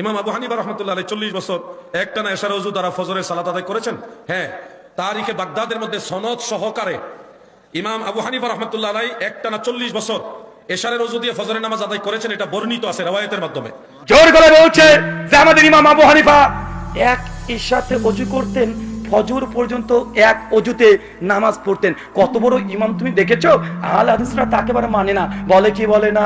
ইমাম আবু হানিফা রহমতুল্লাহ আলাই চল্লিশ বছর একটানা এশার অজু দ্বারা ফজরের সালাত আদায় করেছেন। হ্যাঁ তারিখে বাগদাদের মধ্যে সনদ সহকারে ইমাম আবু হানিফা রহমতুল্লাহ আলাই একটানা চল্লিশ বছর দিয়ে ফজরের নামাজ আদায় করেছেন, এটা বর্ণিত আছে মাধ্যমে। জোর আমাদের ইমাম এক অজু করতেন পর্যন্ত এক অজুতে নামাজ পড়তেন। কত বড় ইমাম তুমি দেখেছ? আল তাকে মানে না। বলে কি বলে না?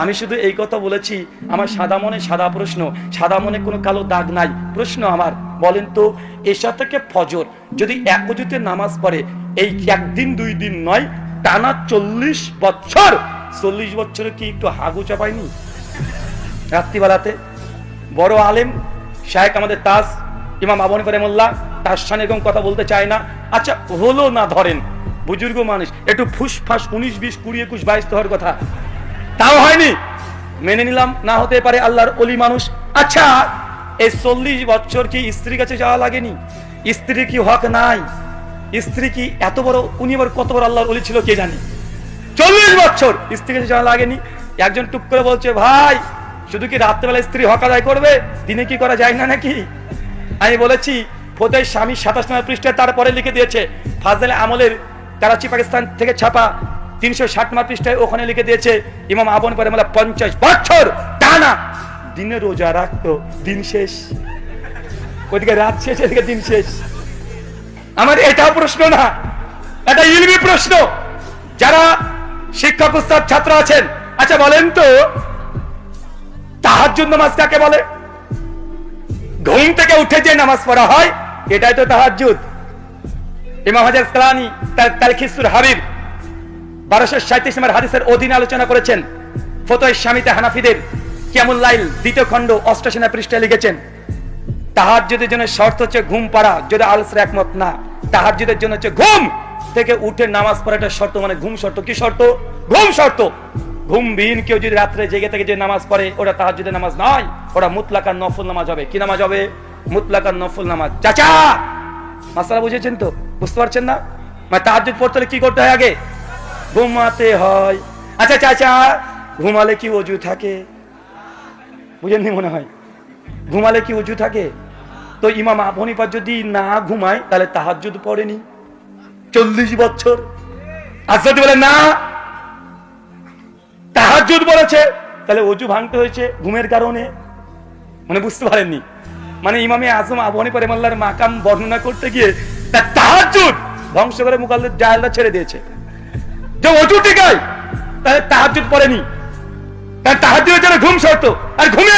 আমি শুধু এই কথা বলেছি, আমার সাদা মনে সাদা প্রশ্ন, সাদা মনে কোনো কালো দাগ নাই, প্রশ্ন আমার, বলেন তো, এশা থেকে ফজর যদি এক অজুতে নামাজ পড়ে, এই একদিন, দুই দিন নয়, টানা চল্লিশ বছর? চল্লিশ বছরে কি একটু হাগু চাপায়নি রাত্রিবেলাতে বড় আলেম শাহেক আমাদের তাজ, ইমাম আবনী করেমুল্লাহ তার সামনে এরকম কথা বলতে চায় না। আচ্ছা হলো না ধরেন, বুজুর্গ মানুষ, একটু ফুস ফাস উনিশ, বিশ, কুড়ি, একুশ, বাইশ তো হওয়ার কথা। তাও হয়নি। মেনে নিলাম, না হতে পারে আল্লাহর অলি মানুষ। আচ্ছা এই চল্লিশ বছর কি স্ত্রীর কাছে যাওয়া লাগেনি? স্ত্রী কি হক নাই? স্ত্রী কি এত বড়, উনি আবার কত বড় আল্লাহর অলি ছিল কে জানি? চল্লিশ বছর স্ত্রীর কাছে যাওয়া লাগেনি। একজন টুক করে বলছে, ভাই, শুধু কি রাত্রেবেলা স্ত্রী হক আদায় করবে? দিনে কি করা যায় না নাকি? আমি বলেছি ফোদের স্বামী সাতাশ নম্বর পৃষ্ঠায় তারপরে লিখে দিয়েছে, ফাজলে আমলের, করাচি পাকিস্তান থেকে ছাপা তিনশো ষাট পৃষ্ঠায় ওখানে লিখে দিয়েছে, ইমাম আবন করে মানে পঞ্চাশ বছর টানা। দিনে রোজা রাখতো, দিন শেষ। ওইদিকে রাত শেষ, এদিকে দিন শেষ। আমার এটাও প্রশ্ন না, এটা ইলমি প্রশ্ন। যারা শিক্ষক উস্তাদ ছাত্র আছেন আচ্ছা বলেন তো তাহার জন্য নামাজ কাকে বলে? ঘুম থেকে উঠে যে নামাজ পড়া হয়, এটাই তো তাহাজ্জুদ। ইমাম হাজার সালানি, তার তালখিসুর হাবিব বারোশো সাঁত্রিশ নম্বর হাদিসের অধীনে আলোচনা করেছেন ফতোয় স্বামীতে হানাফিদের কেমন লাইল দ্বিতীয় খণ্ড অষ্টাশনা পৃষ্ঠায় লিখেছেন, তাহাজ্জুদের জন্য শর্ত হচ্ছে ঘুম পাড়া, যদি আলসের একমত না। তাহাজ্জুদের জন্য হচ্ছে ঘুম থেকে উঠে নামাজ পড়াটা শর্ত মানে ঘুম শর্ত। কি শর্ত? ঘুম শর্ত। ঘুমবিহীন কেউ যদি রাত্রে জেগে থেকে যে নামাজ পড়ে, ওটা তাহাজ্জুদের নামাজ নয়, ওটা মুতলাকার নফল নামাজ হবে। কি নামাজ হবে? মুতলাকার নফল নামাজ। চাচা! মাসালা বুঝেছেন তো? বুঝতে পারছেন না? মানে তাহাজ্জুদ পড়তে হলে কি করতে হয় আগে? ঘুমাতে হয়। আচ্ছা চাচা ঘুমালে কি অজু থাকে? বুঝেননি মনে হয়? ঘুমালে কি উঁচু থাকে? তো ইমাম আবনিপা যদি না ঘুমায়, তাহলে তাহাজ্জুদ পড়েনি। চল্লিশ বছর। আর যদি বলে, না। তাহাজ্জুদ বলেছে তাহলে অজু ভাঙতে হয়েছে ঘুমের কারণে। মানে বুঝতে পারেননি? মানে ইমামে আজম আবনি পরে মাল্লার মাকাম বর্ণনা করতে গিয়ে, তার তাহাজ্জুদ ধ্বংস করে মুকাল্লের জাহেলরা ছেড়ে দিয়েছে। যে অজু টিকায় তাহলে তাহাজ্জুদ পড়েনি। তার তাহাজ্জুদের জন্য ঘুম শর্ত আর ঘুমিয়ে